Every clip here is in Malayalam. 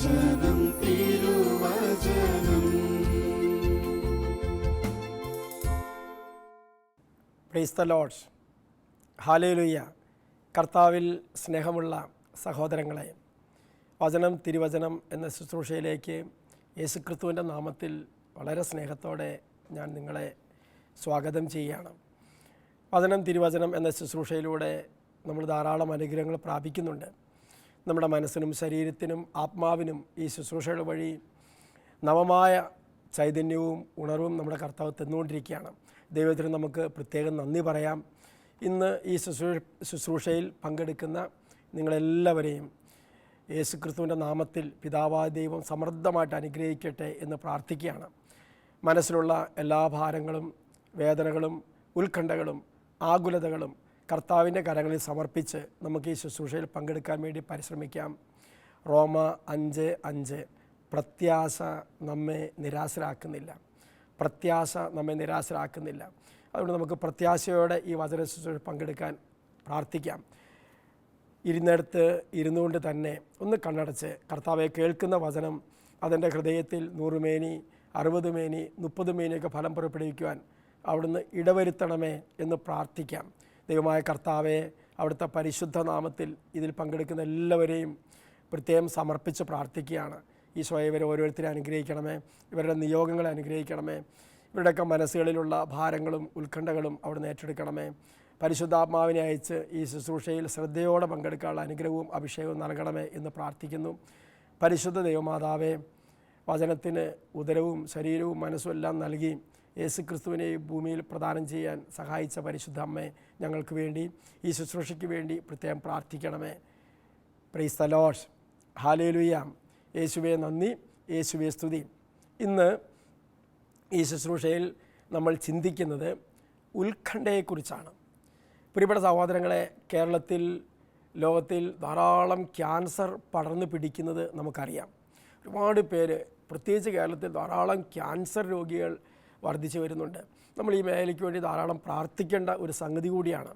വചനം തിരുവചനം. ദ ലോഡ്സ് ഹാലേലുയ്യ കർത്താവിൽ സ്നേഹമുള്ള സഹോദരങ്ങളെ വചനം തിരുവചനം എന്ന ശുശ്രൂഷയിലേക്ക് യേശുക്രിസ്തുവിന്റെ നാമത്തിൽ വളരെ സ്നേഹത്തോടെ ഞാൻ നിങ്ങളെ സ്വാഗതം ചെയ്യുകയാണ്. വചനം തിരുവചനം എന്ന ശുശ്രൂഷയിലൂടെ നമ്മൾ ധാരാളം അനുഗ്രഹങ്ങൾ പ്രാപിക്കുന്നുണ്ട്. നമ്മുടെ മനസ്സിനും ശരീരത്തിനും ആത്മാവിനും ഈ ശുശ്രൂഷകൾ വഴി നവമായ ചൈതന്യവും ഉണർവും നമ്മുടെ കർത്താവ് തന്നുകൊണ്ടിരിക്കുകയാണ്. ദൈവത്തിന് നമുക്ക് പ്രത്യേകം നന്ദി പറയാം. ഇന്ന് ഈ ശുശ്രൂഷ ശുശ്രൂഷയിൽ പങ്കെടുക്കുന്ന നിങ്ങളെല്ലാവരെയും യേശുക്രിസ്തുവിന്റെ നാമത്തിൽ പിതാവായ ദൈവം സമൃദ്ധമായിട്ട് അനുഗ്രഹിക്കട്ടെ എന്ന് പ്രാർത്ഥിക്കുകയാണ്. മനസ്സിലുള്ള എല്ലാ ഭാരങ്ങളും വേദനകളും ഉത്കണ്ഠകളും ആകുലതകളും കർത്താവിന്റെ കരങ്ങളിൽ സമർപ്പിച്ച് നമുക്ക് ഈ ശുശ്രൂഷയിൽ പങ്കെടുക്കാൻ വേണ്ടി പരിശ്രമിക്കാം. റോമ അഞ്ച് അഞ്ച്. പ്രത്യാശ നമ്മെ നിരാശരാക്കുന്നില്ല. പ്രത്യാശ നമ്മെ നിരാശരാക്കുന്നില്ല. അതുകൊണ്ട് നമുക്ക് പ്രത്യാശയോടെ ഈ വചന ശുശ്രൂഷ പങ്കെടുക്കാൻ പ്രാർത്ഥിക്കാം. ഇരുന്നിടത്ത് ഇരുന്നുകൊണ്ട് തന്നെ ഒന്ന് കണ്ണടച്ച് കർത്താവെ കേൾക്കുന്ന വചനം അതെന്റെ ഹൃദയത്തിൽ നൂറുമേനി അറുപത് മേനി മുപ്പത് മേനിയൊക്കെ ഫലം പുറപ്പെടുവിക്കുവാൻ അവിടുന്ന് ഇടവരുത്തണമേ എന്ന് പ്രാർത്ഥിക്കാം. ദൈവമായ കർത്താവെ അവിടുത്തെ പരിശുദ്ധ നാമത്തിൽ ഇതിൽ പങ്കെടുക്കുന്ന എല്ലാവരെയും പ്രത്യേകം സമർപ്പിച്ച് പ്രാർത്ഥിക്കുകയാണ്. ഈശോയെ ഇവരെ ഓരോരുത്തരെ അനുഗ്രഹിക്കണമേ ഇവരുടെ നിയോഗങ്ങളെ അനുഗ്രഹിക്കണമേ ഇവരുടെയൊക്കെ മനസ്സുകളിലുള്ള ഭാരങ്ങളും ഉത്കണ്ഠകളും അവിടുന്ന് ഏറ്റെടുക്കണമേ. പരിശുദ്ധാത്മാവിനെ അയച്ച് ഈ ശുശ്രൂഷയിൽ ശ്രദ്ധയോടെ പങ്കെടുക്കാനുള്ള അനുഗ്രഹവും അഭിഷേകവും നൽകണമേ എന്ന് പ്രാർത്ഥിക്കുന്നു. പരിശുദ്ധ ദൈവമാതാവേ വചനത്തിന് ഉദരവും ശരീരവും മനസ്സും എല്ലാം നൽകി യേശുക്രിസ്തുവിനെ ഭൂമിയിൽ പ്രദാനം ചെയ്യാൻ സഹായിച്ച പരിശുദ്ധ അമ്മേ ഞങ്ങൾക്ക് വേണ്ടി ഈ ശുശ്രൂഷയ്ക്ക് വേണ്ടി പ്രത്യേകം പ്രാർത്ഥിക്കണമേ. പ്രൈസ് തലോഷ് ഹാലേലുയാം യേശുവെ നന്ദി. യേശുവെ സ്തുതി. ഇന്ന് ഈ ശുശ്രൂഷയിൽ നമ്മൾ ചിന്തിക്കുന്നത് ഉത്കണ്ഠയെക്കുറിച്ചാണ്. പ്രിയപ്പെട്ട സഹോദരങ്ങളെ കേരളത്തിൽ ലോകത്തിൽ ധാരാളം ക്യാൻസർ പടർന്നു പിടിക്കുന്നത് നമുക്കറിയാം. ഒരുപാട് പേര് പ്രത്യേകിച്ച് കേരളത്തിൽ ധാരാളം ക്യാൻസർ രോഗികൾ വർദ്ധിച്ചു വരുന്നുണ്ട്. നമ്മൾ ഈ മേഖലയ്ക്ക് വേണ്ടി ധാരാളം പ്രാർത്ഥിക്കേണ്ട ഒരു സംഗതി കൂടിയാണ്.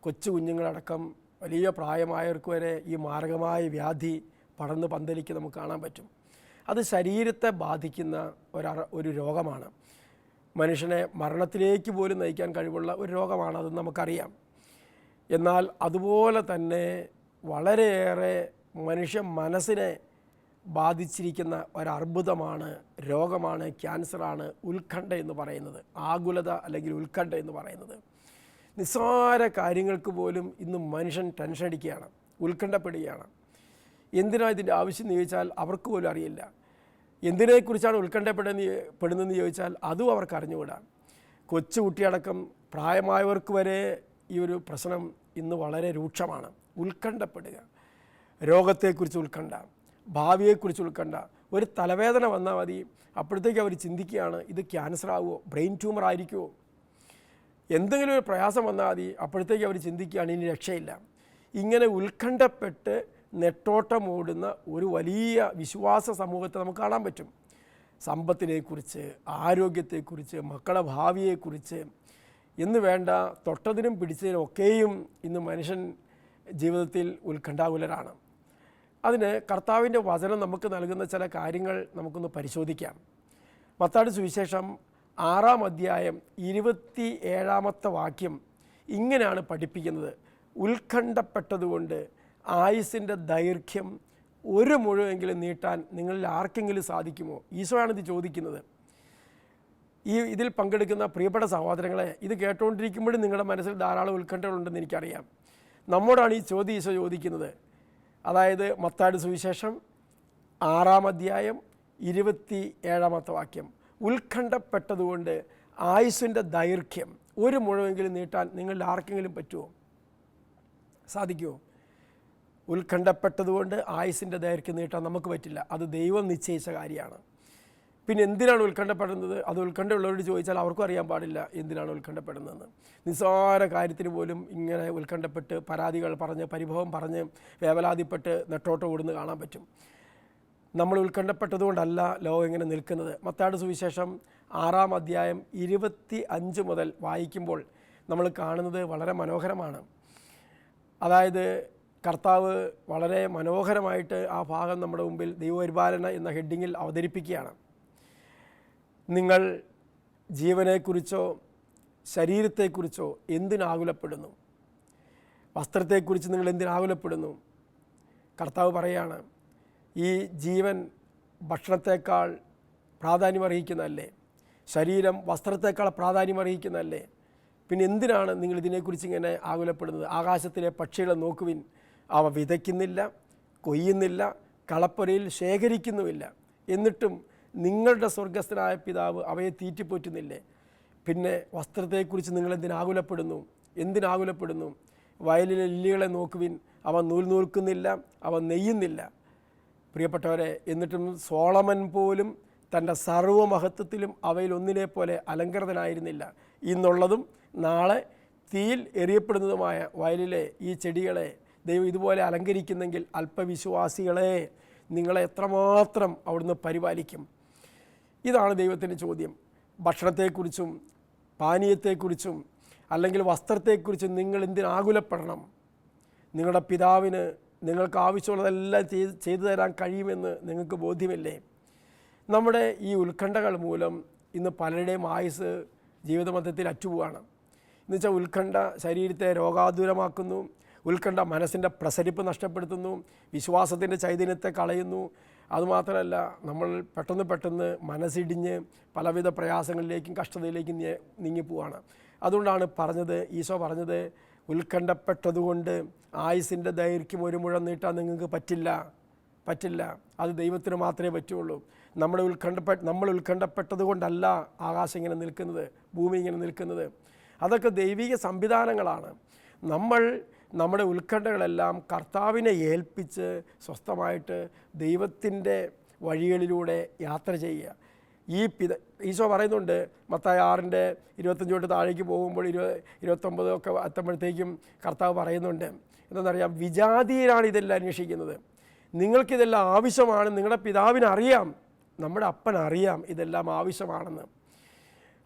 കൊച്ചു കുഞ്ഞുങ്ങളടക്കം വലിയ പ്രായമായവർക്ക് വരെ ഈ മാരകമായ വ്യാധി പടർന്ന് പന്തലിക്ക് നമുക്ക് കാണാൻ പറ്റും. അത് ശരീരത്തെ ബാധിക്കുന്ന ഒരു ഒരു രോഗമാണ്. മനുഷ്യനെ മരണത്തിലേക്ക് പോലും നയിക്കാൻ കഴിവുള്ള ഒരു രോഗമാണ് അത് നമുക്കറിയാം. എന്നാൽ അതുപോലെ തന്നെ വളരെയേറെ മനുഷ്യ മനസ്സിനെ ബാധിച്ചിരിക്കുന്ന ഒരർബുദമാണ് രോഗമാണ് ക്യാൻസറാണ് ഉത്കണ്ഠ എന്ന് പറയുന്നത്. ആകുലത അല്ലെങ്കിൽ ഉത്കണ്ഠ എന്ന് പറയുന്നത്. നിസ്സാര കാര്യങ്ങൾക്ക് പോലും ഇന്ന് മനുഷ്യൻ ടെൻഷൻ അടിക്കുകയാണ് ഉത്കണ്ഠപ്പെടുകയാണ്. എന്തിനാ ഇതിന്റെ ആവശ്യം എന്ന് ചോദിച്ചാൽ അവർക്ക് പോലും അറിയില്ല. എന്തിനെക്കുറിച്ചാണ് ഉത്കണ്ഠപ്പെടുന്ന പെടുന്നതെന്ന് ചോദിച്ചാൽ അതും അവർക്ക് അറിഞ്ഞുകൂടാ. കൊച്ചുകുട്ടിയടക്കം പ്രായമായവർക്ക് വരെ ഈ ഒരു പ്രശ്നം ഇന്ന് വളരെ രൂക്ഷമാണ്. ഉത്കണ്ഠപ്പെടുക. രോഗത്തെക്കുറിച്ച് ഉത്കണ്ഠ. ഭാവിയെക്കുറിച്ച് ഉൾക്കണ്ട ഒരു തലവേദന വന്നാൽ മതി. അപ്പോഴത്തേക്ക് അവർ ചിന്തിക്കുകയാണ് ഇത് ക്യാൻസർ ആവുമോ? ബ്രെയിൻ ട്യൂമർ ആയിരിക്കുമോ? എന്തെങ്കിലും ഒരു പ്രയാസം വന്നാൽ മതി. അപ്പോഴത്തേക്ക് അവർ ചിന്തിക്കുകയാണ് ഇനി രക്ഷയില്ല. ഇങ്ങനെ ഉത്കണ്ഠപ്പെട്ട് നെട്ടോട്ടം ഓടുന്ന ഒരു വലിയ വിശ്വാസ സമൂഹത്തെ നമുക്ക് കാണാൻ പറ്റും. സമ്പത്തിനെക്കുറിച്ച് ആരോഗ്യത്തെക്കുറിച്ച് മക്കളുടെ ഭാവിയെക്കുറിച്ച് എന്ന് വേണ്ട തൊട്ടതിനും പിടിച്ചതിനും ഒക്കെയും ഇന്ന് മനുഷ്യൻ ജീവിതത്തിൽ ഉത്കണ്ഠാകുലരാണ്. അതിന് കർത്താവിന്റെ വചനം നമുക്ക് നൽകുന്ന ചില കാര്യങ്ങൾ നമുക്കൊന്ന് പരിശോധിക്കാം. മത്താട് സുവിശേഷം ആറാം അധ്യായം ഇരുപത്തി ഏഴാമത്തെ വാക്യം ഇങ്ങനെയാണ് പഠിപ്പിക്കുന്നത്. ഉത്കണ്ഠപ്പെട്ടതുകൊണ്ട് ആയുസിന്റെ ദൈർഘ്യം ഒരു മുഴുവെങ്കിലും നീട്ടാൻ നിങ്ങളിൽ ആർക്കെങ്കിലും സാധിക്കുമോ? ഈശോയാണിത് ചോദിക്കുന്നത്. ഈ ഇതിൽ പങ്കെടുക്കുന്ന പ്രിയപ്പെട്ട സഹോദരങ്ങളെ ഇത് കേട്ടുകൊണ്ടിരിക്കുമ്പോഴും നിങ്ങളുടെ മനസ്സിൽ ധാരാളം ഉത്കണ്ഠകളുണ്ടെന്ന് എനിക്കറിയാം. നമ്മോടാണ് ഈ ചോദ്യം ഈശോ ചോദിക്കുന്നത്. അതായത് മത്താട് സുവിശേഷം ആറാം അധ്യായം ഇരുപത്തി ഏഴാമത്തെ വാക്യം. ഉത്കണ്ഠപ്പെട്ടതുകൊണ്ട് ആയുസിന്റെ ദൈർഘ്യം ഒരു മുഴുവെങ്കിലും നീട്ടാൻ നിങ്ങളുടെ ആർക്കെങ്കിലും പറ്റുമോ? സാധിക്കുമോ? ഉത്കണ്ഠപ്പെട്ടതുകൊണ്ട് ആയുസിന്റെ ദൈർഘ്യം നീട്ടാൻ നമുക്ക് പറ്റില്ല. അത് ദൈവം നിശ്ചയിച്ച കാര്യമാണ്. പിന്നെ എന്തിനാണ് ഉത്കണ്ഠപ്പെടുന്നത്? അത് ഉത്കണ്ഠയുള്ളവരോട് ചോദിച്ചാൽ അവർക്കും അറിയാൻ പാടില്ല എന്തിനാണ് ഉത്കണ്ഠപ്പെടുന്നതെന്ന്. നിസ്സാര കാര്യത്തിന് പോലും ഇങ്ങനെ ഉത്കണ്ഠപ്പെട്ട് പരാതികൾ പറഞ്ഞ് പരിഭവം പറഞ്ഞ് വേവലാതിപ്പെട്ട് നെട്ടോട്ട് ഓടുന്ന കാണാൻ പറ്റും. നമ്മൾ ഉത്കണ്ഠപ്പെട്ടതുകൊണ്ടല്ല ലോകം ഇങ്ങനെ നിൽക്കുന്നത്. മത്താട് സുവിശേഷം ആറാം അധ്യായം ഇരുപത്തി അഞ്ച് മുതൽ വായിക്കുമ്പോൾ നമ്മൾ കാണുന്നത് വളരെ മനോഹരമാണ്. അതായത് കർത്താവ് വളരെ മനോഹരമായിട്ട് ആ ഭാഗം നമ്മുടെ മുമ്പിൽ ദൈവപരിപാലന എന്ന ഹെഡിങ്ങിൽ അവതരിപ്പിക്കുകയാണ്. നിങ്ങൾ ജീവനെക്കുറിച്ചോ ശരീരത്തെക്കുറിച്ചോ എന്തിനാകുലപ്പെടുന്നു? വസ്ത്രത്തെക്കുറിച്ച് നിങ്ങൾ എന്തിനാകുലപ്പെടുന്നു? കർത്താവ് പറയാണ് ഈ ജീവൻ ഭക്ഷണത്തേക്കാൾ പ്രാധാന്യം അർഹിക്കുന്നതല്ലേ ശരീരം വസ്ത്രത്തേക്കാൾ പ്രാധാന്യം അർഹിക്കുന്നതല്ലേ പിന്നെ എന്തിനാണ് നിങ്ങൾ ഇതിനെക്കുറിച്ച് ഇങ്ങനെ ആകുലപ്പെടുന്നത്? ആകാശത്തിലെ പക്ഷികളെ നോക്കുവിൻ അവ വിതയ്ക്കുന്നില്ല കൊയ്യുന്നില്ല കളപ്പുരയിൽ ശേഖരിക്കുന്നുമില്ല. എന്നിട്ടും നിങ്ങളുടെ സ്വർഗസ്ഥനായ പിതാവ് അവയെ തീറ്റിപ്പോറ്റുന്നില്ലേ? പിന്നെ വസ്ത്രത്തെക്കുറിച്ച് നിങ്ങൾ എന്തിനാകുലപ്പെടുന്നു എന്തിനാകുലപ്പെടുന്നു വയലിലെ ലില്ലികളെ നോക്കുവിൻ. അവ നൂൽ നൂൽക്കുന്നില്ല അവ നെയ്യുന്നില്ല. പ്രിയപ്പെട്ടവരെ എന്നിട്ടും സോളമൻ പോലും തന്റെ സർവമഹത്വത്തിലും അവയിൽ ഒന്നിനെ പോലെ അലങ്കൃതനായിരുന്നില്ല. ഇന്നുള്ളതും നാളെ തീയിൽ എറിയപ്പെടുന്നതുമായ വയലിലെ ഈ ചെടികളെ ദൈവം ഇതുപോലെ അലങ്കരിക്കുന്നെങ്കിൽ അല്പവിശ്വാസികളെ നിങ്ങളെ എത്രമാത്രം അവിടുന്ന് പരിപാലിക്കും? ഇതാണ് ദൈവത്തിന്റെ ചോദ്യം. ഭക്ഷണത്തെക്കുറിച്ചും പാനീയത്തെക്കുറിച്ചും അല്ലെങ്കിൽ വസ്ത്രത്തെക്കുറിച്ചും നിങ്ങൾ എന്തിനാകുലപ്പെടണം നിങ്ങളുടെ പിതാവിന് നിങ്ങൾക്ക് ആവശ്യമുള്ളതെല്ലാം ചെയ്ത് ചെയ്തു തരാൻ കഴിയുമെന്ന് നിങ്ങൾക്ക് ബോധ്യമല്ലേ? നമ്മുടെ ഈ ഉത്കണ്ഠകൾ മൂലം ഇന്ന് പലരുടെയും ആയുസ് ജീവിതമധ്യത്തിൽ അറ്റുപോവാണ്. എന്ന് വെച്ചാൽ ഉത്കണ്ഠ ശരീരത്തെ രോഗാതുരമാക്കുന്നു. ഉത്കണ്ഠ മനസ്സിന്റെ പ്രസരിപ്പ് നഷ്ടപ്പെടുത്തുന്നു. വിശ്വാസത്തിന്റെ ചൈതന്യത്തെ കളയുന്നു. അതുമാത്രമല്ല നമ്മൾ പെട്ടെന്ന് പെട്ടെന്ന് മനസ്സിടിഞ്ഞ് പലവിധ പ്രയാസങ്ങളിലേക്കും കഷ്ടതയിലേക്കും നീങ്ങിപ്പോവാണ് അതുകൊണ്ടാണ് പറഞ്ഞത് ഈശോ പറഞ്ഞത് ഉത്കണ്ഠപ്പെട്ടതുകൊണ്ട് ആയുസിന്റെ ദൈർഘ്യം ഒരു മുഴം നീട്ടാൻ നിങ്ങൾക്ക് പറ്റില്ല. പറ്റില്ല. അത് ദൈവത്തിന് മാത്രമേ പറ്റുള്ളൂ. നമ്മൾ ഉത്കണ്ഠപ്പെ നമ്മൾ ഉത്കണ്ഠപ്പെട്ടത് കൊണ്ടല്ല ആകാശം ഇങ്ങനെ നിൽക്കുന്നത് ഭൂമി ഇങ്ങനെ നിൽക്കുന്നത്. അതൊക്കെ ദൈവിക സംവിധാനങ്ങളാണ്. നമ്മൾ നമ്മുടെ ഉത്കണ്ഠകളെല്ലാം കർത്താവിനെ ഏൽപ്പിച്ച് സ്വസ്ഥമായിട്ട് ദൈവത്തിന്റെ വഴികളിലൂടെ യാത്ര ചെയ്യുക. ഈ പിത ഈശോ പറയുന്നുണ്ട് മത്തായ ആറിന്റെ ഇരുപത്തഞ്ച് തൊട്ട് താഴേക്ക് പോകുമ്പോൾ ഇരുപ ഇരുപത്തൊമ്പത് ഒക്കെ എത്തുമ്പോഴത്തേക്കും കർത്താവ് പറയുന്നുണ്ട് എന്താണെന്നറിയാം? വിജാതീയരാണ് ഇതെല്ലാം അന്വേഷിക്കുന്നത്. നിങ്ങൾക്കിതെല്ലാം ആവശ്യമാണ് നിങ്ങളുടെ പിതാവിനറിയാം നമ്മുടെ അപ്പൻ അറിയാം ഇതെല്ലാം ആവശ്യമാണെന്ന്.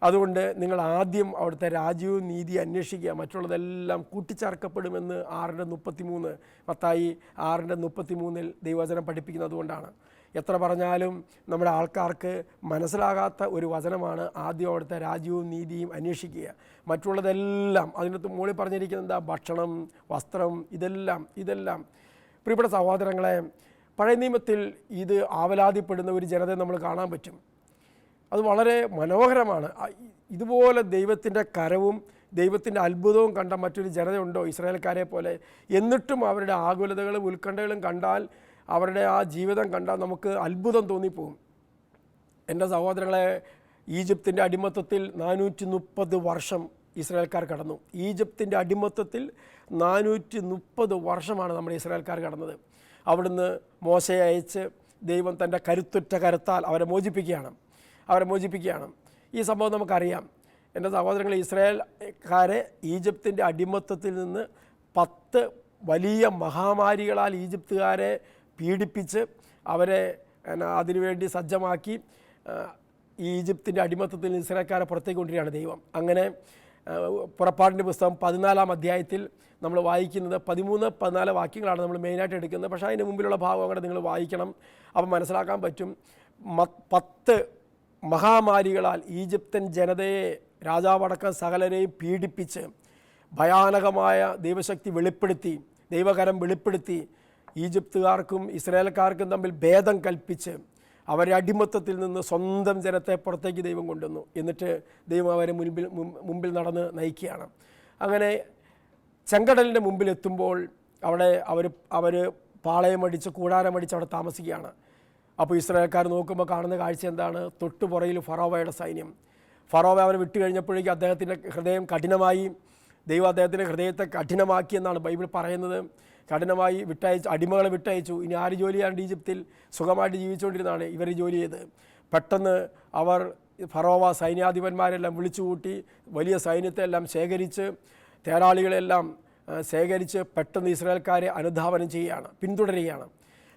അതുകൊണ്ട് നിങ്ങൾ ആദ്യം അവിടുത്തെ രാജ്യവും നീതി അന്വേഷിക്കുക. മറ്റുള്ളതെല്ലാം കൂട്ടിച്ചേർക്കപ്പെടുമെന്ന് ആറിന്റെ മുപ്പത്തി മൂന്ന് മത്തായി ആറിന്റെ മുപ്പത്തി മൂന്നിൽ ദൈവവചനം പഠിപ്പിക്കുന്നത് കൊണ്ടാണ്. എത്ര പറഞ്ഞാലും നമ്മുടെ ആൾക്കാർക്ക് മനസ്സിലാകാത്ത ഒരു വചനമാണ് ആദ്യം അവിടുത്തെ രാജ്യവും നീതിയും അന്വേഷിക്കുക. മറ്റുള്ളതെല്ലാം അതിനകത്ത് മുകളിൽ പറഞ്ഞിരിക്കുന്ന എന്താ? ഭക്ഷണം വസ്ത്രം ഇതെല്ലാം ഇതെല്ലാം. പ്രിയപ്പെട്ട സഹോദരങ്ങളെ പഴയ നിയമത്തിൽ ഇത് ആവലാതിപ്പെടുന്ന ഒരു ജനതയെ നമ്മൾ കാണാൻ പറ്റും. അത് വളരെ മനോഹരമാണ്. ഇതുപോലെ ദൈവത്തിന്റെ കരവും ദൈവത്തിന്റെ അത്ഭുതവും കണ്ട മറ്റൊരു ജനതയുണ്ടോ ഇസ്രായേൽക്കാരെ പോലെ? എന്നിട്ടും അവരുടെ ആകുലതകളും ഉത്കണ്ഠകളും കണ്ടാൽ അവരുടെ ആ ജീവിതം കണ്ടാൽ നമുക്ക് അത്ഭുതം തോന്നിപ്പോവും എന്റെ സഹോദരങ്ങളെ ഈജിപ്തിന്റെ അടിമത്തത്തിൽ നാനൂറ്റി മുപ്പത് വർഷം ഇസ്രായേൽക്കാർ കടന്നു. ഈജിപ്തിന്റെ അടിമത്തത്തിൽ നാനൂറ്റി മുപ്പത് വർഷമാണ് നമ്മുടെ ഇസ്രായേൽക്കാർ കടന്നത്. അവിടുന്ന് മോശയെ അയച്ച് ദൈവം തന്റെ കരുത്തുറ്റ കരുത്താൽ അവരെ മോചിപ്പിക്കുകയാണ്. അവരെ മോചിപ്പിക്കുകയാണ്. ഈ സംഭവം നമുക്കറിയാം. എന്റെ സഹോദരങ്ങൾ ഇസ്രായേൽക്കാരെ ഈജിപ്തിന്റെ അടിമത്തത്തിൽ നിന്ന് പത്ത് വലിയ മഹാമാരികളാൽ ഈജിപ്തുകാരെ പീഡിപ്പിച്ച് അവരെ അതിനുവേണ്ടി സജ്ജമാക്കി ഈജിപ്തിന്റെ അടിമത്തത്തിൽ നിന്ന് ഇസ്രായേൽക്കാരെ പുറത്തേക്ക് കൊണ്ടുവരികയാണ് ദൈവം. അങ്ങനെ പുറപ്പാടിന്റെ പുസ്തകം പതിനാലാം അധ്യായത്തിൽ നമ്മൾ വായിക്കുന്നത് പതിമൂന്ന് പതിനാല് വാക്യങ്ങളാണ് നമ്മൾ മെയിനായിട്ട് എടുക്കുന്നത്. പക്ഷേ അതിന് മുമ്പിലുള്ള ഭാഗം അങ്ങനെ നിങ്ങൾ വായിക്കണം. അപ്പം മനസ്സിലാക്കാൻ പറ്റും. പത്ത് മഹാമാരികളാൽ ഈജിപ്തൻ ജനതയെ രാജാവടക്കം സകലരെയും പീഡിപ്പിച്ച് ഭയാനകമായ ദൈവശക്തി വെളിപ്പെടുത്തി ദൈവകരം വെളിപ്പെടുത്തി ഈജിപ്തുകാർക്കും ഇസ്രയേൽക്കാർക്കും തമ്മിൽ ഭേദം കൽപ്പിച്ച് അവരെ അടിമത്തത്തിൽ നിന്ന് സ്വന്തം ജനത്തെ പുറത്തേക്ക് ദൈവം കൊണ്ടുവന്നു. എന്നിട്ട് ദൈവം അവരെ മുൻപിൽ മുമ്പിൽ നടന്ന് നയിക്കുകയാണ്. അങ്ങനെ ചെങ്കടലിന്റെ മുമ്പിൽ എത്തുമ്പോൾ അവിടെ അവർ അവർ പാളയമടിച്ച് കൂടാരമടിച്ച് അവിടെ താമസിക്കുകയാണ്. അപ്പോൾ ഇസ്രായേൽക്കാർ നോക്കുമ്പോൾ കാണുന്ന കാഴ്ച എന്താണ്? തൊട്ടുപുറയിൽ ഫറോവയുടെ സൈന്യം. ഫറോവ അവനെ വിട്ടു കഴിഞ്ഞപ്പോഴേക്കും അദ്ദേഹത്തിന്റെ ഹൃദയം കഠിനമായി. ദൈവം അദ്ദേഹത്തിന്റെ ഹൃദയത്തെ കഠിനമാക്കി എന്നാണ് ബൈബിൾ പറയുന്നത്. കഠിനമായി വിട്ടയച്ച് അടിമകളെ വിട്ടയച്ചു. ഇനി ആര് ജോലിയാണ് ഈജിപ്തിൽ? സുഖമായിട്ട് ജീവിച്ചുകൊണ്ടിരുന്നതാണ് ഇവർ ജോലി ചെയ്ത്. പെട്ടെന്ന് അവർ ഫറോവ സൈന്യാധിപന്മാരെല്ലാം വിളിച്ചുകൂട്ടി വലിയ സൈന്യത്തെ എല്ലാം ശേഖരിച്ച് തേരാളികളെല്ലാം ശേഖരിച്ച് പെട്ടെന്ന് ഇസ്രായേൽക്കാരെ അനുധാവനം ചെയ്യുകയാണ് പിന്തുടരുകയാണ്.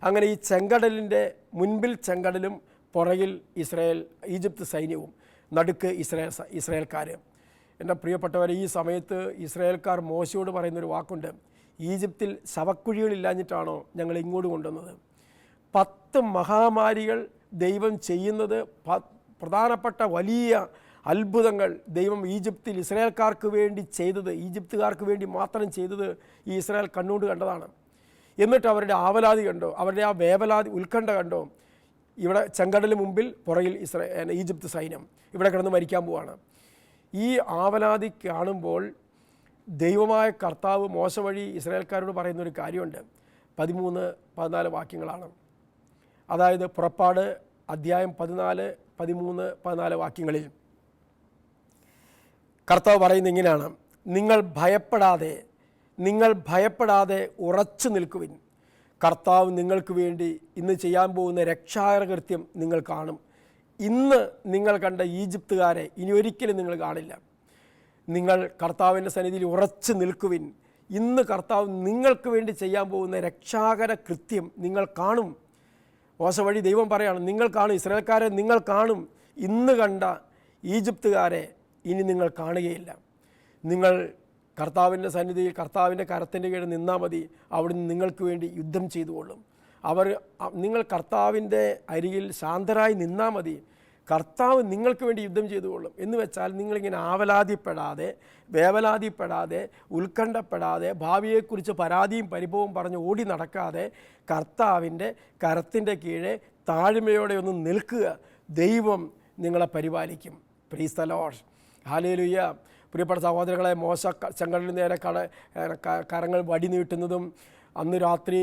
അങ്ങനെ ഈ ചെങ്കടലിന്റെ മുൻപിൽ ചെങ്കടലും പുറകിൽ ഇസ്രായേൽ ഈജിപ്ത് സൈന്യവും നടുക്ക് ഇസ്രായേൽ ഇസ്രായേൽക്കാർ എന്റെ പ്രിയപ്പെട്ടവരെ ഈ സമയത്ത് ഇസ്രായേൽക്കാർ മോശയോട് പറയുന്നൊരു വാക്കുണ്ട്. ഈജിപ്തിൽ ശവക്കുഴികളില്ലാഞ്ഞിട്ടാണോ ഞങ്ങൾ ഇങ്ങോട്ട് കൊണ്ടുവന്നത്? പത്ത് മഹാമാരികൾ ദൈവം ചെയ്യുന്നത് പ്രധാനപ്പെട്ട വലിയ അത്ഭുതങ്ങൾ ദൈവം ഈജിപ്തിൽ ഇസ്രായേൽക്കാർക്ക് വേണ്ടി ചെയ്തത് ഈജിപ്തുകാർക്ക് വേണ്ടി മാത്രം ചെയ്തത് ഈ ഇസ്രായേൽ കണ്ണുകൊണ്ട് കണ്ടതാണ്. എന്നിട്ട് അവരുടെ ആവലാതി കണ്ടോ? അവരുടെ ആ വേവലാതി ഉത്കണ്ഠ കണ്ടോ? ഇവിടെ ചെങ്കടലിന് മുമ്പിൽ പുറയിൽ ഇസ്രേ ഈജിപ്ത് സൈന്യം ഇവിടെ കിടന്ന് മരിക്കാൻ പോവാണ്. ഈ ആവലാതി കാണുമ്പോൾ ദൈവമായ കർത്താവ് മോശ വഴി ഇസ്രായേൽക്കാരോട് പറയുന്ന ഒരു കാര്യമുണ്ട്. പതിമൂന്ന് പതിനാല് വാക്യങ്ങളാണ്. അതായത് പുറപ്പാട് അധ്യായം പതിനാല് പതിമൂന്ന് പതിനാല് വാക്യങ്ങളിൽ കർത്താവ് പറയുന്നത് ഇങ്ങനെയാണ്. നിങ്ങൾ ഭയപ്പെടാതെ നിങ്ങൾ ഭയപ്പെടാതെ ഉറച്ചു നിൽക്കുവിൻ. കർത്താവ് നിങ്ങൾക്ക് വേണ്ടി ഇന്ന് ചെയ്യാൻ പോകുന്ന രക്ഷാകൃത്യം നിങ്ങൾ കാണും. ഇന്ന് നിങ്ങൾ കണ്ട ഈജിപ്തുകാരെ ഇനി ഒരിക്കലും നിങ്ങൾ കാണില്ല. നിങ്ങൾ കർത്താവിന്റെ സന്നിധിയിൽ ഉറച്ചു നിൽക്കുവിൻ. ഇന്ന് കർത്താവ് നിങ്ങൾക്ക് വേണ്ടി ചെയ്യാൻ പോകുന്ന രക്ഷാകര കൃത്യം നിങ്ങൾ കാണും. ഓശ വഴി ദൈവം പറയാണ് നിങ്ങൾ കാണും ഇസ്രായേൽക്കാരെ നിങ്ങൾ കാണും. ഇന്ന് കണ്ട ഈജിപ്തുകാരെ ഇനി നിങ്ങൾ കാണുകയില്ല. നിങ്ങൾ കർത്താവിന്റെ സന്നിധിയിൽ കർത്താവിന്റെ കരത്തിന്റെ കീഴിൽ നിന്നാൽ മതി. അവിടുന്ന് നിങ്ങൾക്ക് വേണ്ടി യുദ്ധം ചെയ്തുകൊള്ളും. അവർ നിങ്ങൾ കർത്താവിന്റെ അരികിൽ ശാന്തരായി നിന്നാൽ മതി. കർത്താവ് നിങ്ങൾക്ക് വേണ്ടി യുദ്ധം ചെയ്തുകൊള്ളും. എന്ന് വെച്ചാൽ നിങ്ങളിങ്ങനെ ആവലാതിപ്പെടാതെ വേവലാതിപ്പെടാതെ ഉത്കണ്ഠപ്പെടാതെ ഭാവിയെക്കുറിച്ച് പരാതിയും പരിഭവവും പറഞ്ഞ് ഓടി നടക്കാതെ കർത്താവിന്റെ കരത്തിന്റെ കീഴെ താഴ്മയോടെ ഒന്ന് നിൽക്കുക. ദൈവം നിങ്ങളെ പരിപാലിക്കും. പ്രീസ്തലോഷ് ഹാലേലുയ്യ പ്രിയപ്പെട്ട സഹോദരങ്ങളെ മോശ ക- നേരെ കട കരങ്ങൾ വടി നീട്ടുന്നതും അന്ന് രാത്രി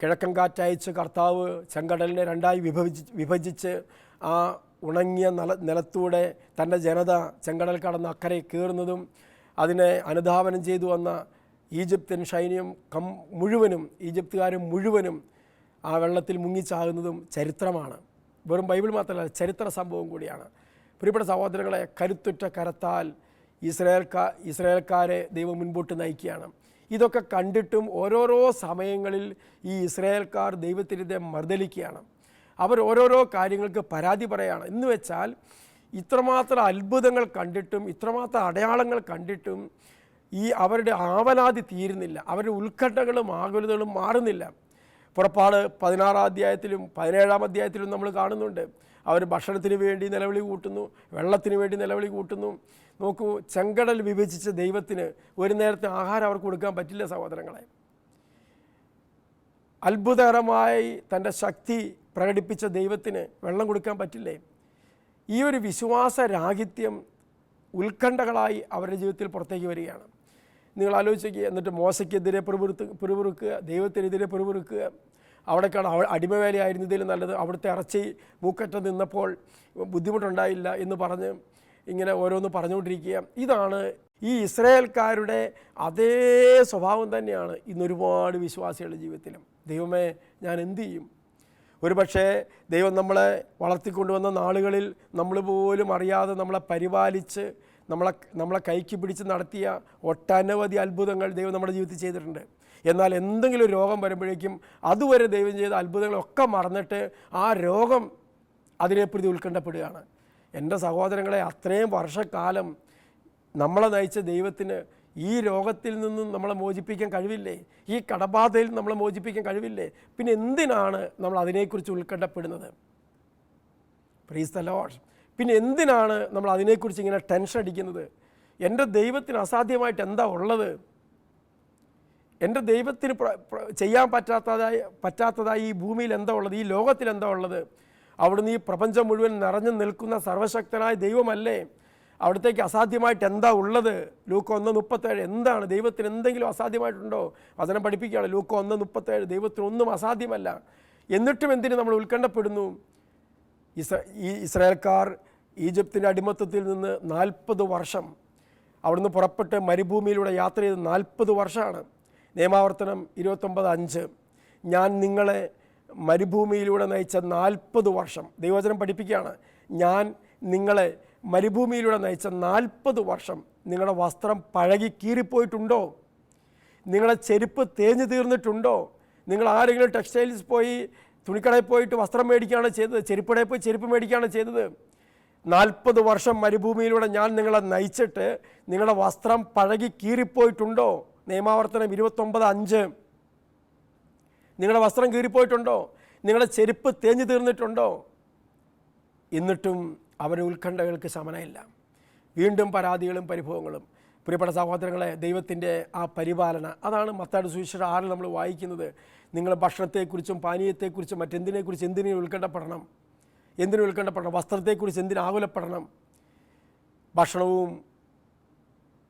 കിഴക്കൻ കാറ്റയച്ച് കർത്താവ് ചെങ്കടലിനെ രണ്ടായി വിഭജിച്ച് വിഭജിച്ച് ആ ഉണങ്ങിയ നില നിലത്തൂടെ തന്റെ ജനത ചെങ്കടൽ കടന്ന് അക്കരെ കീറുന്നതും അതിനെ അനുധാവനം ചെയ്തു വന്ന ഈജിപ്തിൻ സൈന്യം കം മുഴുവനും ഈജിപ്തുകാരും മുഴുവനും ആ വെള്ളത്തിൽ മുങ്ങിച്ചാകുന്നതും ചരിത്രമാണ്. വെറും ബൈബിൾ മാത്രമല്ല ചരിത്ര സംഭവം കൂടിയാണ്. പ്രിയപ്പെട്ട സഹോദരങ്ങളെ കരുത്തുറ്റ കരത്താൽ ഇസ്രായേൽക്കാ ഇസ്രായേൽക്കാരെ ദൈവം മുൻപോട്ട് നയിക്കുകയാണ്. ഇതൊക്കെ കണ്ടിട്ടും ഓരോരോ സമയങ്ങളിൽ ഈ ഇസ്രായേൽക്കാർ ദൈവത്തിനെതിരെ മർദ്ദലിക്കുകയാണ് അവർ ഓരോരോ കാര്യങ്ങൾക്ക് പരാതി പറയുകയാണ് എന്ന് വെച്ചാൽ ഇത്രമാത്രം അത്ഭുതങ്ങൾ കണ്ടിട്ടും ഇത്രമാത്രം അടയാളങ്ങൾ കണ്ടിട്ടും ഈ അവരുടെ ആവലാതി തീരുന്നില്ല. അവരുടെ ഉത്കണ്ഠകളും ആകുലതകളും മാറുന്നില്ല. പുറപ്പാട് പതിനാറാം അധ്യായത്തിലും പതിനേഴാം അധ്യായത്തിലും നമ്മൾ കാണുന്നുണ്ട്. അവർ ഭക്ഷണത്തിന് വേണ്ടി നിലവിളി കൂട്ടുന്നു വെള്ളത്തിന് വേണ്ടി നിലവിളി കൂട്ടുന്നു. നോക്കൂ ചെങ്കടൽ വിഭജിച്ച ദൈവത്തിന് ഒരു നേരത്തെ ആഹാരം അവർക്ക് കൊടുക്കാൻ പറ്റില്ല സഹോദരങ്ങളെ. അത്ഭുതകരമായി തന്റെ ശക്തി പ്രകടിപ്പിച്ച ദൈവത്തിന് വെള്ളം കൊടുക്കാൻ പറ്റില്ലേ? ഈ ഒരു വിശ്വാസ രാഹിത്യം ഉത്കണ്ഠകളായി അവരുടെ ജീവിതത്തിൽ പുറത്തേക്ക് വരികയാണ്. നിങ്ങൾ ആലോചിക്കുക എന്നിട്ട് മോശയ്ക്കെതിരെ പിറുപിറുത്ത് പിറുപിറുക്കുക ദൈവത്തിനെതിരെ പിറുപിറുക്കുക. അവിടേക്കാണ് അവ അടിമവേലയായിരുന്നതിലും നല്ലത്. അവിടുത്തെ ഇറച്ചി മൂക്കറ്റ നിന്നപ്പോൾ ബുദ്ധിമുട്ടുണ്ടായില്ല എന്ന് പറഞ്ഞ് ഇങ്ങനെ ഓരോന്ന് പറഞ്ഞുകൊണ്ടിരിക്കുക. ഇതാണ് ഈ ഇസ്രായേൽക്കാരുടെ അതേ സ്വഭാവം തന്നെയാണ് ഇന്ന് ഒരുപാട് വിശ്വാസികളുടെ ജീവിതത്തിലും. ദൈവമേ ഞാൻ എന്ത് ചെയ്യും? ഒരുപക്ഷേ ദൈവം നമ്മളെ വളർത്തിക്കൊണ്ടുവന്ന നാളുകളിൽ നമ്മൾ പോലും അറിയാതെ നമ്മളെ പരിപാലിച്ച് നമ്മളെ നമ്മളെ കൈക്ക് പിടിച്ച് നടത്തിയ ഒട്ടനവധി അത്ഭുതങ്ങൾ ദൈവം നമ്മുടെ ജീവിതത്തിൽ ചെയ്തിട്ടുണ്ട്. എന്നാൽ എന്തെങ്കിലും രോഗം വരുമ്പോഴേക്കും അതുവരെ ദൈവം ചെയ്ത അത്ഭുതങ്ങളൊക്കെ മറന്നിട്ട് ആ രോഗം അതിനെപ്രതി ഉത്കണ്ഠപ്പെടുകയാണ്. എന്റെ സഹോദരങ്ങളെ അത്രയും വർഷക്കാലം നമ്മളെ നയിച്ച ദൈവത്തിന് ഈ രോഗത്തിൽ നിന്നും നമ്മളെ മോചിപ്പിക്കാൻ കഴിവില്ലേ? ഈ കടബാധയിൽ നമ്മളെ മോചിപ്പിക്കാൻ കഴിവില്ലേ? പിന്നെ എന്തിനാണ് നമ്മൾ അതിനെക്കുറിച്ച് ഉത്കണ്ഠപ്പെടുന്നത്? പ്രീസ് ദ ലോഡ് പിന്നെ എന്തിനാണ് നമ്മൾ അതിനെക്കുറിച്ച് ഇങ്ങനെ ടെൻഷൻ അടിക്കുന്നത്? എന്റെ ദൈവത്തിന് അസാധ്യമായിട്ട് എന്താ ഉള്ളത്? എന്റെ ദൈവത്തിന് ചെയ്യാൻ പറ്റാത്തതായി പറ്റാത്തതായി ഈ ഭൂമിയിൽ എന്താ ഉള്ളത്? ഈ ലോകത്തിൽ എന്താ ഉള്ളത്? അവിടുന്ന് ഈ പ്രപഞ്ചം മുഴുവൻ നിറഞ്ഞു നിൽക്കുന്ന സർവശക്തനായ ദൈവമല്ലേ? അവിടത്തേക്ക് അസാധ്യമായിട്ട് എന്താ ഉള്ളത്? ലൂക്ക ഒന്ന് മുപ്പത്തേഴ്. എന്താണ്? ദൈവത്തിന് എന്തെങ്കിലും അസാധ്യമായിട്ടുണ്ടോ? വചനം പഠിപ്പിക്കുകയാണ്. ലൂക്ക ഒന്ന് മുപ്പത്തേഴ്. ദൈവത്തിന് ഒന്നും അസാധ്യമല്ല. എന്നിട്ടും എന്തിനു നമ്മൾ ഉത്കണ്ഠപ്പെടുന്നു? ഇസ്ര ഈ ഇസ്രായേൽക്കാർ ഈജിപ്തിന്റെ അടിമത്തത്തിൽ നിന്ന് നാൽപ്പത് വർഷം അവിടുന്ന് പുറപ്പെട്ട് മരുഭൂമിയിലൂടെ യാത്ര ചെയ്ത് നാൽപ്പത് വർഷമാണ്. നിയമാവർത്തനം ഇരുപത്തൊമ്പത് അഞ്ച്. ഞാൻ നിങ്ങളെ മരുഭൂമിയിലൂടെ നയിച്ച നാൽപ്പത് വർഷം. ദൈവചനം പഠിപ്പിക്കുകയാണ്. ഞാൻ നിങ്ങളെ മരുഭൂമിയിലൂടെ നയിച്ച നാൽപ്പത് വർഷം നിങ്ങളുടെ വസ്ത്രം പഴകി കീറിപ്പോയിട്ടുണ്ടോ? നിങ്ങളുടെ ചെരുപ്പ് തേഞ്ഞു തീർന്നിട്ടുണ്ടോ? നിങ്ങൾ ആരെങ്കിലും ടെക്സ്റ്റൈൽസ് പോയി തുണിക്കടയിൽ പോയിട്ട് വസ്ത്രം മേടിക്കുകയാണ് ചെയ്തത് ചെരുപ്പടയിൽ പോയി ചെരുപ്പ് മേടിക്കുകയാണ് ചെയ്തത്. നാൽപ്പത് വർഷം മരുഭൂമിയിലൂടെ ഞാൻ നിങ്ങളെ നയിച്ചിട്ട് നിങ്ങളുടെ വസ്ത്രം പഴകി കീറിപ്പോയിട്ടുണ്ടോ? നിയമാവർത്തനം ഇരുപത്തൊമ്പത് അഞ്ച്. നിങ്ങളുടെ വസ്ത്രം കീറിപ്പോയിട്ടുണ്ടോ? നിങ്ങളുടെ ചെരുപ്പ് തേഞ്ഞു തീർന്നിട്ടുണ്ടോ? എന്നിട്ടും അവരുടെ ഉത്കണ്ഠകൾക്ക് ശമനമില്ല. വീണ്ടും പരാതികളും പരിഭവങ്ങളും. പ്രിയപ്പെട്ട സഹോദരങ്ങളെ ദൈവത്തിന്റെ ആ പരിപാലന അതാണ് മത്താട് സുവിശേഷ ആറിൽ നമ്മൾ വായിക്കുന്നത്. നിങ്ങൾ ഭക്ഷണത്തെക്കുറിച്ചും പാനീയത്തെക്കുറിച്ചും മറ്റെന്തിനെക്കുറിച്ച് എന്തിനു ഉത്കണ്ഠപ്പെടണം? എന്തിനു ഉത്കണ്ഠപ്പെടണം? വസ്ത്രത്തെക്കുറിച്ച് എന്തിനാകുലപ്പെടണം ഭക്ഷണവും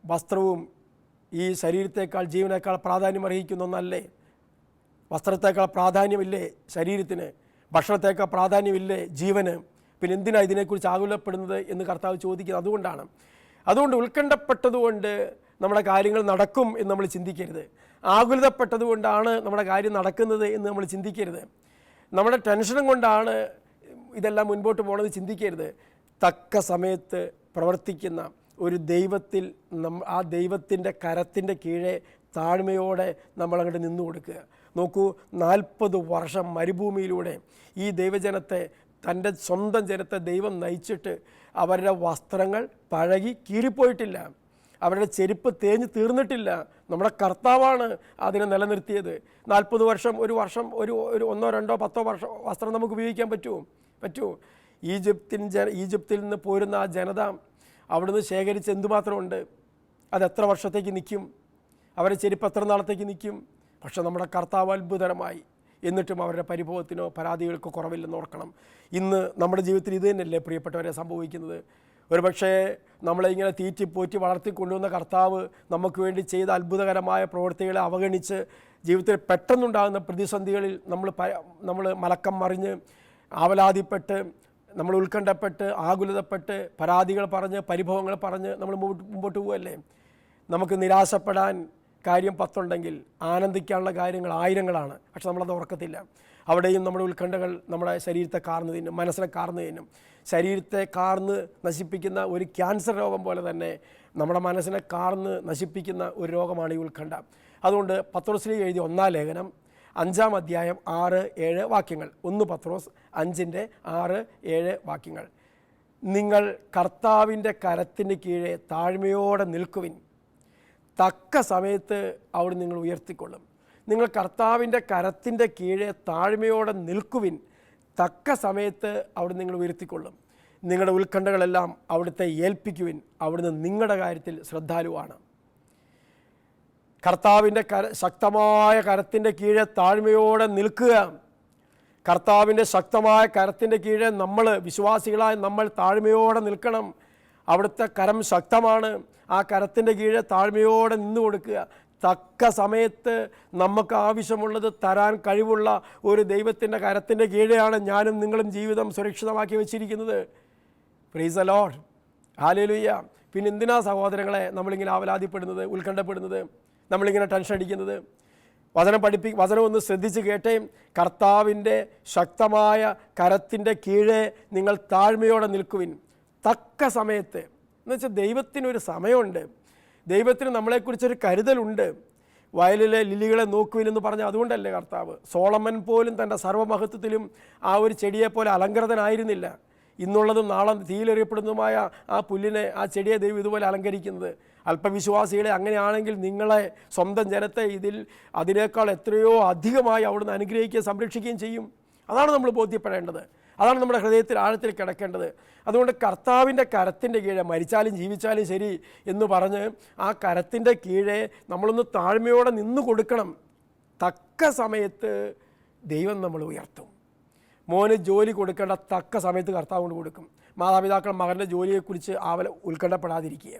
വസ്ത്രവും ഈ ശരീരത്തേക്കാൾ ജീവനേക്കാൾ പ്രാധാന്യം അർഹിക്കുന്ന ഒന്നല്ലേ? വസ്ത്രത്തേക്കാൾ പ്രാധാന്യമില്ലേ ശരീരത്തിന്? ഭക്ഷണത്തേക്കാൾ പ്രാധാന്യമില്ലേ ജീവന്? പിന്നെ എന്തിനാണ് ഇതിനെക്കുറിച്ച് ആകുലപ്പെടുന്നത് എന്ന് കർത്താവ് ചോദിക്കുന്നത് അതുകൊണ്ടാണ്. അതുകൊണ്ട് ഉത്കണ്ഠപ്പെട്ടതുകൊണ്ട് നമ്മുടെ കാര്യങ്ങൾ നടക്കും എന്ന് നമ്മൾ ചിന്തിക്കരുത്. ആകുലതപ്പെട്ടതുകൊണ്ടാണ് നമ്മുടെ കാര്യം നടക്കുന്നത് എന്ന് നമ്മൾ ചിന്തിക്കരുത്. നമ്മുടെ ടെൻഷനും കൊണ്ടാണ് ഇതെല്ലാം മുൻപോട്ട് പോകണത് ചിന്തിക്കരുത്. തക്ക സമയത്ത് പ്രവർത്തിക്കുന്ന ഒരു ദൈവത്തിൽ നം ആ ദൈവത്തിന്റെ കരത്തിന്റെ കീഴെ താഴ്മയോടെ നമ്മളങ്ങോട്ട് നിന്നു കൊടുക്കുക. നോക്കൂ നാൽപ്പത് വർഷം മരുഭൂമിയിലൂടെ ഈ ദൈവജനത്തെ തന്റെ സ്വന്തം ജനത്തെ ദൈവം നയിച്ചിട്ട് അവരുടെ വസ്ത്രങ്ങൾ പഴകി കീറിപ്പോയിട്ടില്ല. അവരുടെ ചെരുപ്പ് തേഞ്ഞ് തീർന്നിട്ടില്ല. നമ്മുടെ കർത്താവാണ് അതിനെ നിലനിർത്തിയത്. നാൽപ്പത് വർഷം ഒരു വർഷം ഒരു ഒരു ഒന്നോ രണ്ടോ പത്തോ വർഷം വസ്ത്രം നമുക്ക് ഉപയോഗിക്കാൻ പറ്റുമോ? പറ്റുമോ ഈജിപ്തിൻ ജന ഈജിപ്തിൽ നിന്ന് പോരുന്ന ആ ജനത അവിടുന്ന് ശേഖരിച്ച് എന്തുമാത്രമുണ്ട്? അത് എത്ര വർഷത്തേക്ക് നിൽക്കും? അവരുടെ ചെരുപ്പ് എത്ര നാളത്തേക്ക് നിൽക്കും? പക്ഷേ നമ്മുടെ കർത്താവ് അത്ഭുതകരമായി. എന്നിട്ടും അവരുടെ പരിഭവത്തിനോ പരാതികൾക്കോ കുറവില്ലെന്ന് ഓർക്കണം. ഇന്ന് നമ്മുടെ ജീവിതത്തിൽ ഇത് തന്നെയല്ലേ പ്രിയപ്പെട്ടവരെ സംഭവിക്കുന്നത്? ഒരുപക്ഷേ നമ്മളെ ഇങ്ങനെ തീറ്റിപ്പോറ്റി വളർത്തിക്കൊണ്ടുവന്ന വളർത്തി കൊണ്ടുവന്ന കർത്താവ് നമുക്ക് വേണ്ടി ചെയ്ത അത്ഭുതകരമായ പ്രവൃത്തികളെ അവഗണിച്ച് ജീവിതത്തിൽ പെട്ടെന്നുണ്ടാകുന്ന പ്രതിസന്ധികളിൽ നമ്മൾ നമ്മൾ മലക്കം മറിഞ്ഞ് ആവലാതിപ്പെട്ട് നമ്മൾ ഉത്കണ്ഠപ്പെട്ട് ആകുലതപ്പെട്ട് പരാതികൾ പറഞ്ഞ് പരിഭവങ്ങൾ പറഞ്ഞ് നമ്മൾ മുമ്പോട്ട് പോവല്ലേ? നമുക്ക് നിരാശപ്പെടാൻ കാര്യം പത്തുണ്ടെങ്കിൽ ആനന്ദിക്കാനുള്ള കാര്യങ്ങൾ ആയിരങ്ങളാണ്. പക്ഷെ നമ്മളത് ഓർക്കത്തില്ല. അവിടെയും നമ്മുടെ ഉത്കണ്ഠകൾ നമ്മുടെ ശരീരത്തെ കാർന്നു തിന്നും മനസ്സിനെ കാർന്നു തിന്നും. ശരീരത്തെ കാർന്ന് നശിപ്പിക്കുന്ന ഒരു ക്യാൻസർ രോഗം പോലെ തന്നെ നമ്മുടെ മനസ്സിനെ കാർന്ന് നശിപ്പിക്കുന്ന ഒരു രോഗമാണ് ഈ ഉത്കണ്ഠ. അതുകൊണ്ട് പത്രോസിലി എഴുതിയ ഒന്നാം ലേഖനം അഞ്ചാം അധ്യായം ആറ് ഏഴ് വാക്യങ്ങൾ. ഒന്ന് പത്രോസ് അഞ്ചിന്റെ ആറ് ഏഴ് വാക്യങ്ങൾ. നിങ്ങൾ കർത്താവിന്റെ കരത്തിന് കീഴെ താഴ്മയോടെ നിൽക്കുവിൻ. തക്ക സമയത്ത് അവിടെ നിങ്ങൾ ഉയർത്തിക്കൊള്ളും. നിങ്ങൾ കർത്താവിന്റെ കരത്തിന്റെ കീഴെ താഴ്മയോടെ നിൽക്കുവിൻ. തക്ക സമയത്ത് അവിടെ നിങ്ങൾ ഉയർത്തിക്കൊള്ളും. നിങ്ങളുടെ ഉത്കണ്ഠകളെല്ലാം അവിടുത്തെ ഏൽപ്പിക്കുവിൻ. അവിടുന്ന് നിങ്ങളുടെ കാര്യത്തിൽ ശ്രദ്ധാലുവാണ്. കർത്താവിന്റെ കര ശക്തമായ കരത്തിന്റെ കീഴെ താഴ്മയോടെ നിൽക്കുക. കർത്താവിന്റെ ശക്തമായ കരത്തിന്റെ കീഴെ നമ്മൾ വിശ്വാസികളായി നമ്മൾ താഴ്മയോടെ നിൽക്കണം. അവിടുത്തെ കരം ശക്തമാണ്. ആ കരത്തിന്റെ കീഴെ താഴ്മയോടെ നിന്ന് കൊടുക്കുക തക്ക സമയത്ത് നമുക്ക് ആവശ്യമുള്ളത് തരാൻ കഴിവുള്ള ഒരു ദൈവത്തിന്റെ കരത്തിന്റെ കീഴെയാണ് ഞാനും നിങ്ങളും ജീവിതം സുരക്ഷിതമാക്കി വെച്ചിരിക്കുന്നത്. പ്രീസ് അലോഡ് ഹാലേലുയ്യ പിന്നെ എന്തിനാ സഹോദരങ്ങളെ നമ്മളിങ്ങനെ ആവലാതിപ്പെടുന്നത് ഉത്കണ്ഠപ്പെടുന്നത് നമ്മളിങ്ങനെ ടെൻഷൻ അടിക്കുന്നത്? വചനം പഠിപ്പി വചനം ഒന്ന് ശ്രദ്ധിച്ച് കേട്ടേ. കർത്താവിന്റെ ശക്തമായ കരത്തിന്റെ കീഴെ നിങ്ങൾ താഴ്മയോടെ നിൽക്കുവിൻ. തക്ക സമയത്ത് എന്നുവെച്ചാൽ ദൈവത്തിനൊരു സമയമുണ്ട്. ദൈവത്തിന് നമ്മളെക്കുറിച്ചൊരു കരുതലുണ്ട്. വയലിലെ ലില്ലികളെ നോക്കുവിനെന്ന് പറഞ്ഞ അതുകൊണ്ടല്ലേ കർത്താവ്. സോളമൻ പോലും തന്റെ സർവമഹത്വത്തിലും ആ ഒരു ചെടിയെപ്പോലെ അലങ്കൃതനായിരുന്നില്ല. ഇന്നുള്ളതും നാളെ തീയിലെറിയപ്പെടുന്നതുമായ ആ പുല്ലിനെ ആ ചെടിയെ ദൈവം ഇതുപോലെ അലങ്കരിക്കുന്നത്. അല്പവിശ്വാസികളെ അങ്ങനെയാണെങ്കിൽ നിങ്ങളെ സ്വന്തം ജനത്തെ ഇതിൽ അതിനേക്കാൾ എത്രയോ അധികമായി അവിടുന്ന് അനുഗ്രഹിക്കുകയും സംരക്ഷിക്കുകയും ചെയ്യും. അതാണ് നമ്മൾ ബോധ്യപ്പെടേണ്ടത്. അതാണ് നമ്മുടെ ഹൃദയത്തിൽ ആഴത്തിൽ കിടക്കേണ്ടത്. അതുകൊണ്ട് കർത്താവിന്റെ കരത്തിന്റെ കീഴെ മരിച്ചാലും ജീവിച്ചാലും ശരി എന്ന് പറഞ്ഞ് ആ കരത്തിന്റെ കീഴെ നമ്മളൊന്ന് താഴ്മയോടെ നിന്ന് കൊടുക്കണം. തക്ക സമയത്ത് ദൈവം നമ്മൾ ഉയർത്തും. മോന് ജോലി കൊടുക്കേണ്ട തക്ക സമയത്ത് കർത്താവ് കൊണ്ട് കൊടുക്കും. മാതാപിതാക്കൾ മകന്റെ ജോലിയെക്കുറിച്ച് ആവല ഉത്കണ്ഠപ്പെടാതിരിക്കുക.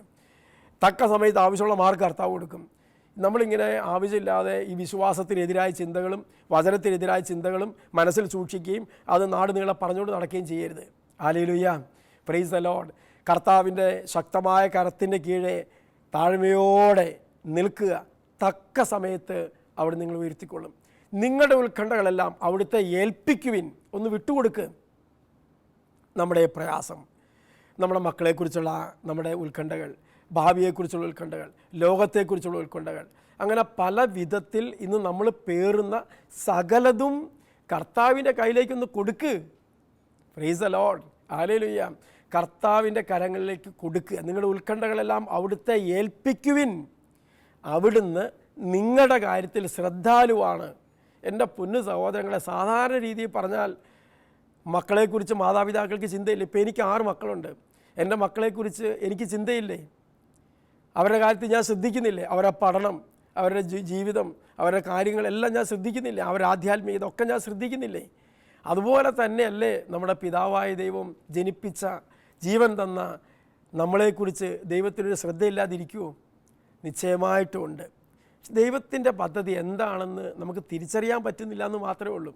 തക്ക സമയത്ത് ആവശ്യമുള്ള മാർക്ക് കർത്താവ് കൊടുക്കും. നമ്മളിങ്ങനെ ആവശ്യമില്ലാതെ ഈ വിശ്വാസത്തിനെതിരായ ചിന്തകളും വചനത്തിനെതിരായ ചിന്തകളും മനസ്സിൽ സൂക്ഷിക്കുകയും അത് നാട് നീളെ പറഞ്ഞുകൊണ്ട് നടക്കുകയും ചെയ്യരുത്. ആലയിലുയ്യ പ്രൈസ് ദ ലോഡ് കർത്താവിന്റെ ശക്തമായ കരത്തിന്റെ കീഴെ താഴ്മയോടെ നിൽക്കുക. തക്ക സമയത്ത് അവിടെ നിങ്ങൾ ഉയർത്തിക്കൊള്ളും. നിങ്ങളുടെ ഉത്കണ്ഠകളെല്ലാം അവിടുത്തെ ഏൽപ്പിക്കുവിൻ. ഒന്ന് വിട്ടുകൊടുക്കുക നമ്മുടെ പ്രയാസം നമ്മുടെ മക്കളെക്കുറിച്ചുള്ള നമ്മുടെ ഉത്കണ്ഠകൾ ഭാവിയെക്കുറിച്ചുള്ള ഉത്കണ്ഠകൾ ലോകത്തെക്കുറിച്ചുള്ള ഉത്കണ്ഠകൾ. അങ്ങനെ പല വിധത്തിൽ ഇന്ന് നമ്മൾ പേറുന്ന സകലതും കർത്താവിന്റെ കയ്യിലേക്കൊന്ന് കൊടുക്ക്. പ്രൈസ് ലോഡ് ആലേലുയ്യ കർത്താവിന്റെ കരങ്ങളിലേക്ക് കൊടുക്കുക നിങ്ങളുടെ ഉത്കണ്ഠകളെല്ലാം അവിടുത്തെ ഏൽപ്പിക്കുവിൻ. അവിടുന്ന് നിങ്ങളുടെ കാര്യത്തിൽ ശ്രദ്ധാലുവാണ്. എന്റെ പൊന്നു സഹോദരങ്ങളെ സാധാരണ രീതിയിൽ പറഞ്ഞാൽ മക്കളെക്കുറിച്ച് മാതാപിതാക്കൾക്ക് ചിന്തയില്ല. ഇപ്പോൾ എനിക്ക് ആറ് മക്കളുണ്ട്. എന്റെ മക്കളെക്കുറിച്ച് എനിക്ക് ചിന്തയില്ലേ? അവരുടെ കാര്യത്തിൽ ഞാൻ ശ്രദ്ധിക്കുന്നില്ലേ? അവരുടെ പഠനം അവരുടെ ജീവിതം അവരുടെ കാര്യങ്ങളെല്ലാം ഞാൻ ശ്രദ്ധിക്കുന്നില്ലേ? അവരുടെ ആധ്യാത്മികത ഒക്കെ ഞാൻ ശ്രദ്ധിക്കുന്നില്ലേ? അതുപോലെ തന്നെയല്ലേ നമ്മുടെ പിതാവായ ദൈവം ജനിപ്പിച്ച ജീവൻ തന്ന നമ്മളെക്കുറിച്ച് ദൈവത്തിനൊരു ശ്രദ്ധയില്ലാതിരിക്കുമോ നിശ്ചയമായിട്ടുമുണ്ട്. ദൈവത്തിന്റെ പദ്ധതി എന്താണെന്ന് നമുക്ക് തിരിച്ചറിയാൻ പറ്റുന്നില്ല എന്ന് മാത്രമേ ഉള്ളൂ.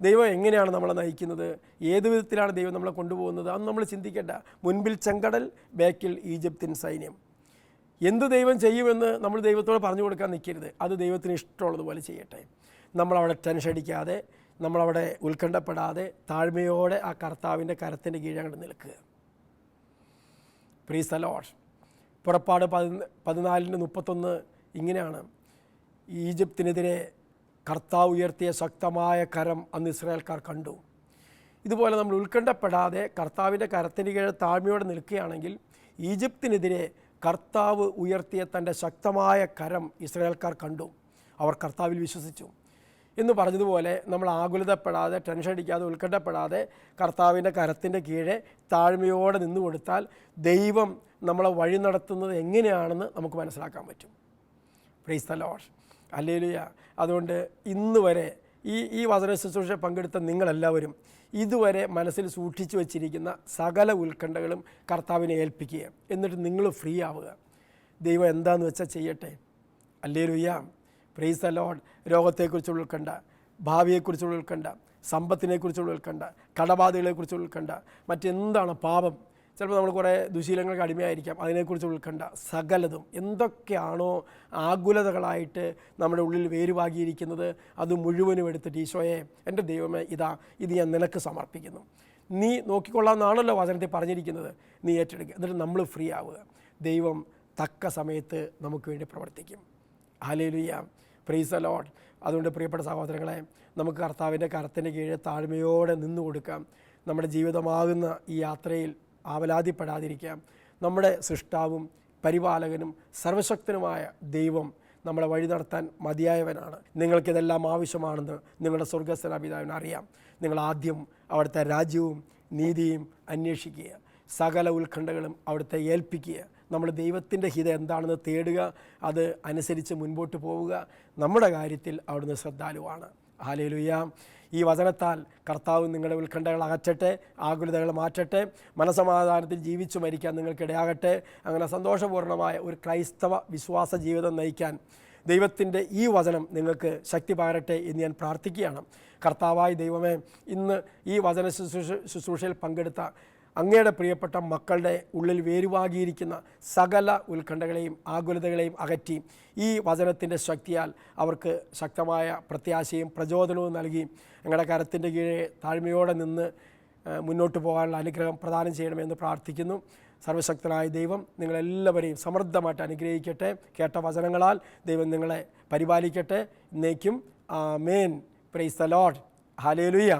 ദൈവം എങ്ങനെയാണ് നമ്മളെ നയിക്കുന്നത്? ഏത് വിധത്തിലാണ് ദൈവം നമ്മളെ കൊണ്ടുപോകുന്നത്? അത് നമ്മൾ ചിന്തിക്കേണ്ട. മുൻപിൽ ചെങ്കടൽ ബാക്കിൽ ഈജിപ്തിൻ സൈന്യം. എന്ത് ദൈവം ചെയ്യുമെന്ന് നമ്മൾ ദൈവത്തോട് പറഞ്ഞു കൊടുക്കാൻ നിൽക്കരുത്. അത് ദൈവത്തിന് ഇഷ്ടമുള്ളതുപോലെ ചെയ്യട്ടെ. നമ്മളവിടെ ടെൻഷൻ അടിക്കാതെ നമ്മളവിടെ ഉത്കണ്ഠപ്പെടാതെ താഴ്മയോടെ ആ കർത്താവിന്റെ കരത്തിന്റെ കീഴങ്ങോട്ട് നിൽക്കുക. പ്രീസ് സലോഷ് പുറപ്പാട് പതിന പതിനാലിന്റെ മുപ്പത്തൊന്ന് ഇങ്ങനെയാണ്. ഈജിപ്തിനെതിരെ കർത്താവ് ഉയർത്തിയ ശക്തമായ കരം അന്ന് ഇസ്രായേൽക്കാർ കണ്ടു. ഇതുപോലെ നമ്മൾ ഉത്കണ്ഠപ്പെടാതെ കർത്താവിന്റെ കരത്തിന് കീഴ് താഴ്മയോടെ നിൽക്കുകയാണെങ്കിൽ ഈജിപ്തിനെതിരെ കർത്താവ് ഉയർത്തിയ തന്റെ ശക്തമായ കരം ഇസ്രായേൽക്കാർ കണ്ടു. അവർ കർത്താവിൽ വിശ്വസിച്ചു. എന്ന് പറഞ്ഞതുപോലെ നമ്മൾ ആകുലതപ്പെടാതെ ടെൻഷൻ അടിക്കാതെ ഉത്കണ്ഠപ്പെടാതെ കർത്താവിന്റെ കരത്തിന്റെ കീഴെ താഴ്മയോടെ നിന്നു കൊടുത്താൽ ദൈവം നമ്മളെ വഴി നടത്തുന്നത് എങ്ങനെയാണെന്ന് നമുക്ക് മനസ്സിലാക്കാൻ പറ്റും. പ്രൈസ് ലോഡ് അല്ലേലുയ അതുകൊണ്ട് ഇന്ന് വരെ ഈ ഈ വചന ശുശ്രൂഷ പങ്കെടുത്ത നിങ്ങളെല്ലാവരും ഇതുവരെ മനസ്സിൽ സൂക്ഷിച്ചു വച്ചിരിക്കുന്ന സകല ഉത്കണ്ഠകളും കർത്താവിനെ ഏൽപ്പിക്കുക. എന്നിട്ട് നിങ്ങൾ ഫ്രീ ആവുക. ദൈവം എന്താണെന്ന് വെച്ചാൽ ചെയ്യട്ടെ? Hallelujah praise the Lord Lord രോഗത്തെക്കുറിച്ചുള്ള ഉൾക്കണ്ട ഭാവിയെക്കുറിച്ചുള്ള ഉൾക്കണ്ട സമ്പത്തിനെക്കുറിച്ചുള്ള ഉൾക്കണ്ട കടബാധകളെക്കുറിച്ചുള്ള ഉൾക്കണ്ട മറ്റെന്താണ് പാപം? ചിലപ്പോൾ നമ്മൾ കുറേ ദുശീലങ്ങൾക്ക് അടിമയായിരിക്കാം. അതിനെക്കുറിച്ച് ഉൾക്കണ്ട. സകലതും എന്തൊക്കെയാണോ ആകുലതകളായിട്ട് നമ്മുടെ ഉള്ളിൽ വേരുവാകിയിരിക്കുന്നത് അത് മുഴുവനും എടുത്തിട്ട് ഈശോയെ എന്റെ ദൈവമേ ഇതാ ഇത് ഞാൻ നിനക്ക് സമർപ്പിക്കുന്നു. നീ നോക്കിക്കൊള്ളാമെന്നാണല്ലോ വചനത്തെ പറഞ്ഞിരിക്കുന്നത്. നീ ഏറ്റെടുക്കുക എന്നിട്ട് നമ്മൾ ഫ്രീ ആവുക. ദൈവം തക്ക സമയത്ത് നമുക്ക് വേണ്ടി പ്രവർത്തിക്കും. ഹാലേലുയ്യ പ്രൈസ് ലോഡ് അതുകൊണ്ട് പ്രിയപ്പെട്ട സഹോദരങ്ങളെ നമുക്ക് കർത്താവിന്റെ കരത്തിന്റെ കീഴിൽ താഴ്മയോടെ നിന്നു കൊടുക്കാം. നമ്മുടെ ജീവിതമാകുന്ന ഈ യാത്രയിൽ ആവലാതിപ്പെടാതിരിക്കാം. നമ്മുടെ സൃഷ്ടാവും പരിപാലകനും സർവശക്തനുമായ ദൈവം നമ്മളെ വഴി നടത്താൻ മതിയായവനാണ്. നിങ്ങൾക്കിതെല്ലാം ആവശ്യമാണെന്ന് നിങ്ങളുടെ സ്വർഗസ്ഥന പിതാവിന് അറിയാം. നിങ്ങൾ ആദ്യം അവിടുത്തെ രാജ്യവും നീതിയും അന്വേഷിക്കുക. സകല ഉത്കണ്ഠകളും അവിടുത്തെ ഏൽപ്പിക്കുക. നമ്മൾ ദൈവത്തിന്റെ ഹിത എന്താണെന്ന് തേടുക. അത് അനുസരിച്ച് മുൻപോട്ട് പോവുക. നമ്മുടെ കാര്യത്തിൽ അവിടുന്ന് ശ്രദ്ധാലുവാണ്. ഹാലേലുയ്യ ഈ വചനത്താൽ കർത്താവ് നിങ്ങളുടെ ഉത്കണ്ഠകൾ അകറ്റട്ടെ ആകുലതകൾ മാറ്റട്ടെ മനസമാധാനത്തിൽ ജീവിച്ചു മരിക്കാൻ നിങ്ങൾക്കിടയാകട്ടെ. അങ്ങനെ സന്തോഷപൂർണമായ ഒരു ക്രൈസ്തവ വിശ്വാസ ജീവിതം നയിക്കാൻ ദൈവത്തിന്റെ ഈ വചനം നിങ്ങൾക്ക് ശക്തി പകരട്ടെ എന്ന് ഞാൻ പ്രാർത്ഥിക്കുകയാണ്. കർത്താവായ ദൈവമേ ഇന്ന് ഈ വചന ശുശ്രൂഷ ശുശ്രൂഷയിൽ പങ്കെടുത്ത അങ്ങയുടെ പ്രിയപ്പെട്ട മക്കളുടെ ഉള്ളിൽ വേരുവാകിയിരിക്കുന്ന സകല ഉത്കണ്ഠകളെയും ആകുലതകളെയും അകറ്റി ഈ വചനത്തിന്റെ ശക്തിയാൽ അവർക്ക് ശക്തമായ പ്രത്യാശയും പ്രചോദനവും നൽകി ഞങ്ങളുടെ കരത്തിന്റെ കീഴെ താഴ്മയോടെ നിന്ന് മുന്നോട്ട് പോകാനുള്ള അനുഗ്രഹം പ്രദാനം ചെയ്യണമെന്ന് പ്രാർത്ഥിക്കുന്നു. സർവശക്തനായ ദൈവം നിങ്ങളെല്ലാവരെയും സമൃദ്ധമായിട്ട് അനുഗ്രഹിക്കട്ടെ. കേട്ട വചനങ്ങളാൽ ദൈവം നിങ്ങളെ പരിപാലിക്കട്ടെ. ഇന്നേക്കും amen praise the Lord hallelujah